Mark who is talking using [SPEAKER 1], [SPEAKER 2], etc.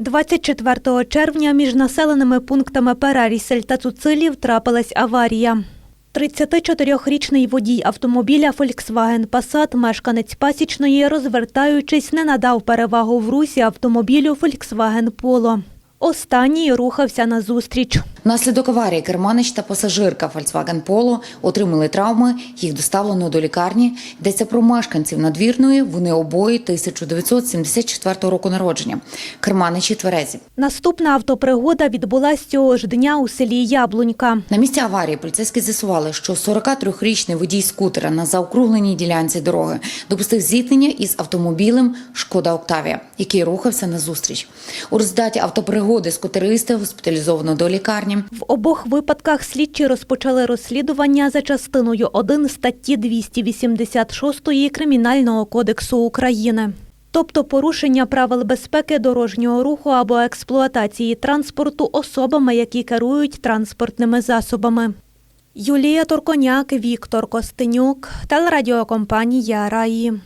[SPEAKER 1] 24 червня між населеними пунктами Перерісель та Цуцилів трапилась аварія. 34-річний водій автомобіля Volkswagen Passat, мешканець Пасічної, розвертаючись, не надав перевагу в русі автомобілю Volkswagen Polo. Останній рухався назустріч.
[SPEAKER 2] Внаслідок аварії керманич та пасажирка Volkswagen Polo отримали травми, їх доставлено до лікарні. Йдеться про мешканців надвірної, вони обоє 1974 року народження. Керманичі тверезі.
[SPEAKER 1] Наступна автопригода відбулась цього ж дня у селі Яблунька.
[SPEAKER 2] На місці аварії поліцейські з'ясували, що 43-річний водій скутера на заокругленій ділянці дороги допустив зіткнення із автомобілем Шкода Октавія, який рухався назустріч. У результаті автопригоди скутериста госпіталізовано до лікарні.
[SPEAKER 1] В обох випадках слідчі розпочали розслідування за частиною 1 статті 286 Кримінального кодексу України. Тобто порушення правил безпеки дорожнього руху або експлуатації транспорту особами, які керують транспортними засобами. Юлія Торконяк, Віктор Костенюк, телерадіокомпанія Раї.